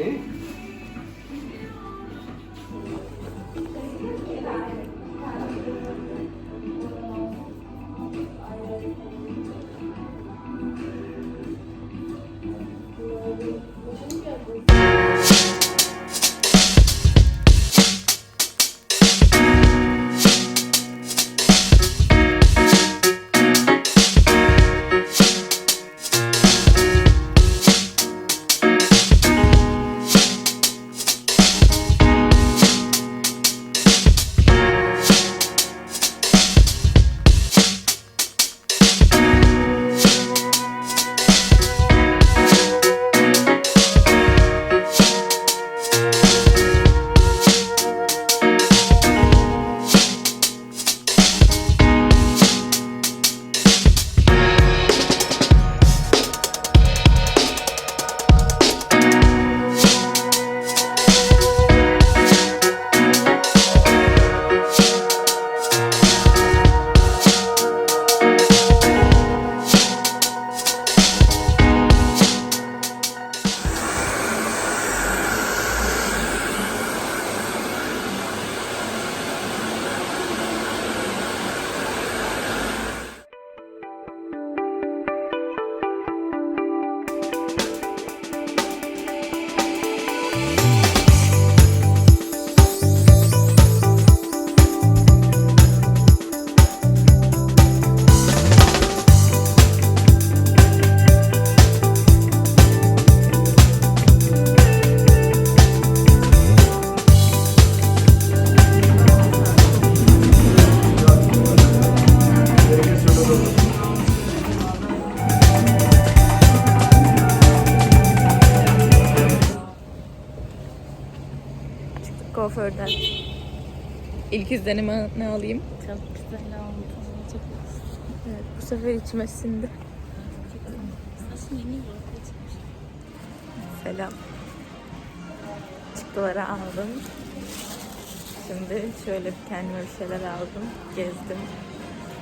Ne? Kuaförden. İlk izlenimi ne alayım? Çok güzel oldu. Çok Evet, bu sefer içime sindi. Selam. Çıktıları aldım. Şimdi şöyle bir kendime bir şeyler aldım. Gezdim.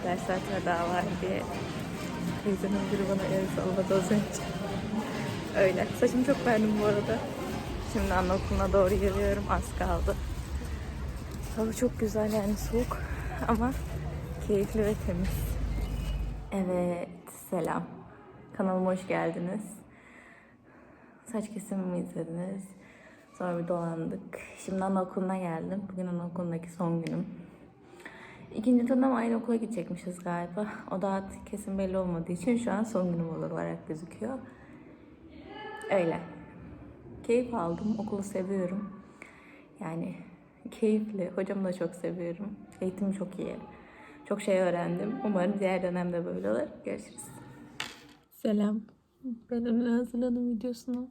Ders saatime daha var diye. Teyzemin biri bana el salladı az önce. Öyle. Saçımı çok beğendim bu arada. Şimdi anaokuluna doğru yürüyorum. Az kaldı. Hava çok güzel yani soğuk ama keyifli ve temiz. Evet, selam. Kanalıma hoş geldiniz. Saç kesimimi izlediniz. Sonra bir dolandık. Şimdi anaokuluna geldim. Bugün anaokulundaki son günüm. İkinci turda aynı okula gidecekmişiz galiba. O da kesin belli olmadığı için şu an son günüm olarak gözüküyor. Öyle. Keyif aldım. Okulu seviyorum. Yani keyifli. Hocamı da çok seviyorum. Eğitim çok iyi. Çok şey öğrendim. Umarım diğer dönemde böyle olur. Görüşürüz. Selam. Benimle hazırladığım videosuna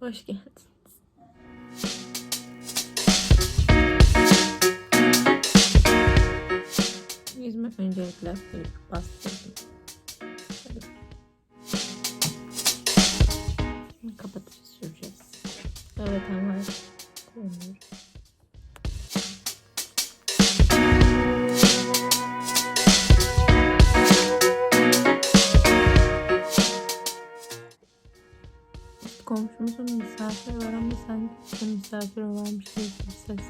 hoş geldiniz. Yüzme öncelikle bastırdım. Hemen kullanıyorum. Komşumuzun misafiri var ama sanki işte misafir varmış gibi ses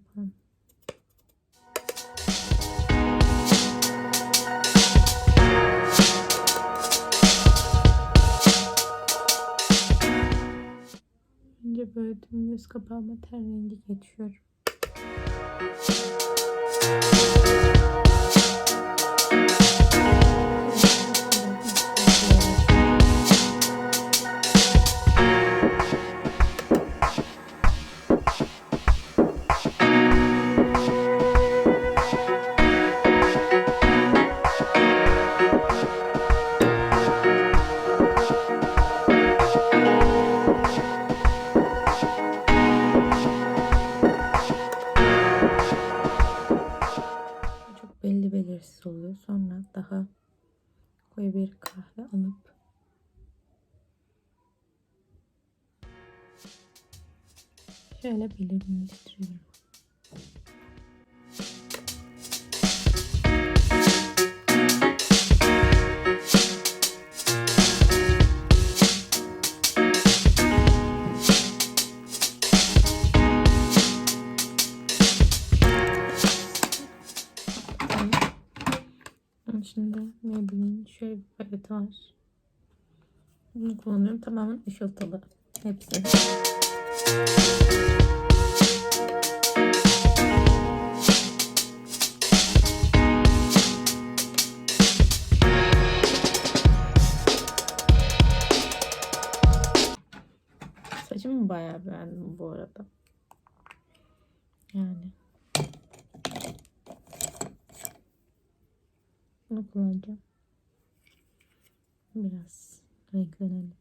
yapalım. Önce böyle dümdüz kapağıma ten rengi geçiyorum. Belirleştiriyorum. Onun Şimdi Maybelline şöyle bir paleti var. Bunu kullanıyorum. Tamamen ışıltılı. Hepsi. Bayağı beğendim bu arada. Yani. Bunu kullanacağım. Biraz renklenelim.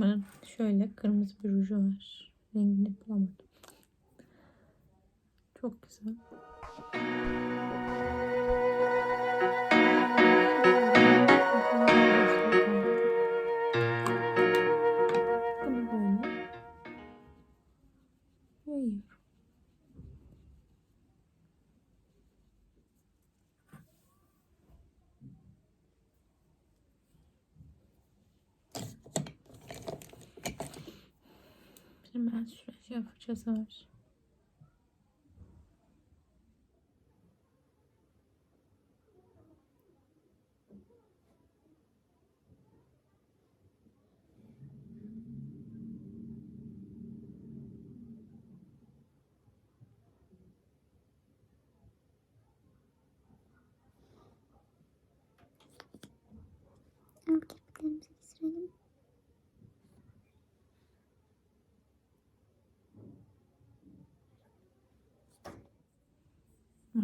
Flormar'ın şöyle kırmızı bir ruju var. Rengini bulamadım. Çok güzel. Ben şuraya fırçası var.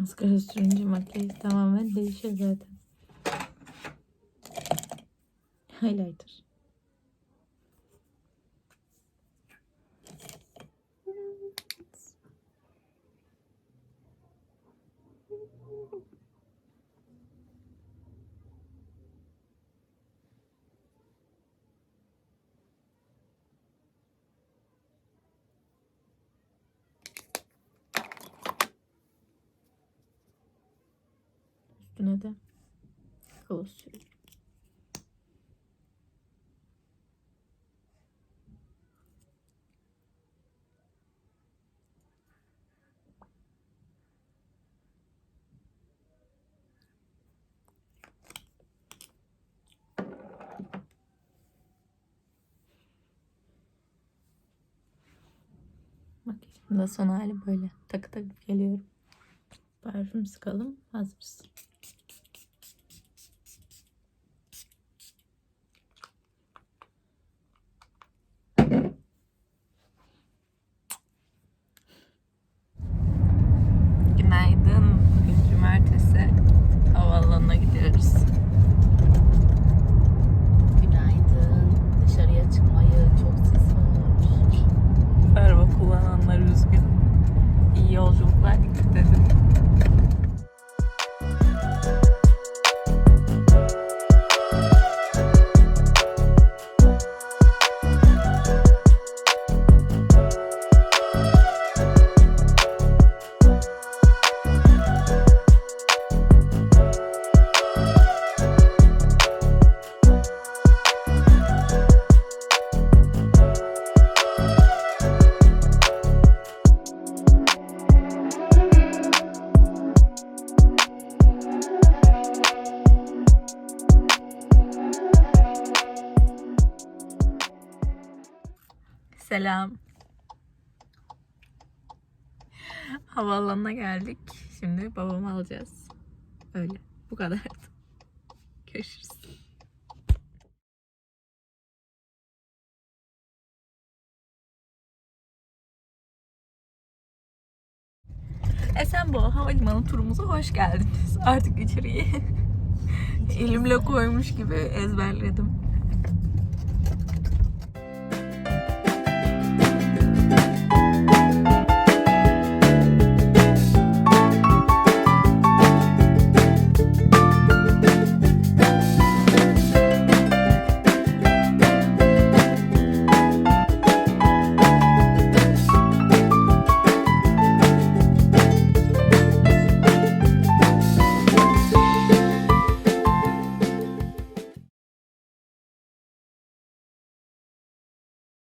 Maskara sürünce makyaj tamamen değişiyor zaten. Highlighter. Üstüne de gloss sürüyorum. Makyajımın da son hali böyle. Takı takıp geliyorum. Parfüm sıkalım. Hazırız. Yolculuklar dikkat. Selam. Havaalanına geldik. Şimdi babamı alacağız. Öyle. Bu kadar. Görüşürüz. Esenboğa Havalimanı turumuza hoş geldiniz. Artık içeriği elimle koymuş gibi ezberledim.